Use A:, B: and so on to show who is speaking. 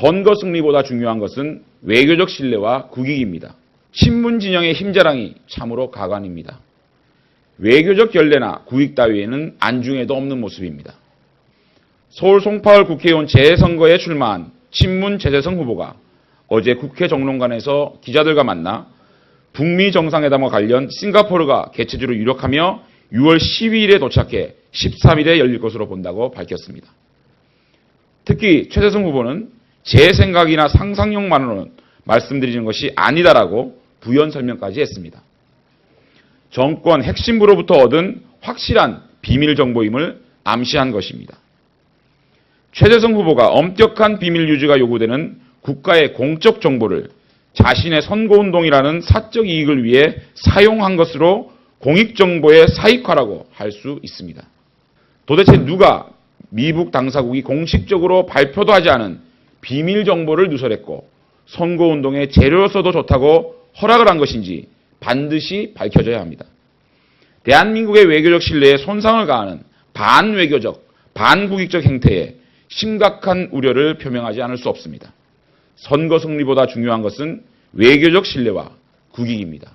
A: 선거 승리보다 중요한 것은 외교적 신뢰와 국익입니다. 친문 진영의 힘자랑이 참으로 가관입니다. 외교적 결례나 국익 따위에는 안중에도 없는 모습입니다. 서울 송파울 국회의원 재선거에 출마한 친문 재재성 후보가 어제 국회 정론관에서 기자들과 만나 북미 정상회담과 관련 싱가포르가 개최지로 유력하며 6월 12일에 도착해 13일에 열릴 것으로 본다고 밝혔습니다. 특히 최재성 후보는 제 생각이나 상상력만으로는 말씀드리는 것이 아니다라고 부연 설명까지 했습니다. 정권 핵심부로부터 얻은 확실한 비밀 정보임을 암시한 것입니다. 최재성 후보가 엄격한 비밀 유지가 요구되는 국가의 공적 정보를 자신의 선거운동이라는 사적 이익을 위해 사용한 것으로 공익정보의 사익화라고 할 수 있습니다. 도대체 누가 미국 당사국이 공식적으로 발표도 하지 않은 비밀 정보를 누설했고 선거운동의 재료로서도 좋다고 허락을 한 것인지 반드시 밝혀져야 합니다. 대한민국의 외교적 신뢰에 손상을 가하는 반외교적, 반국익적 행태에 심각한 우려를 표명하지 않을 수 없습니다. 선거 승리보다 중요한 것은 외교적 신뢰와 국익입니다.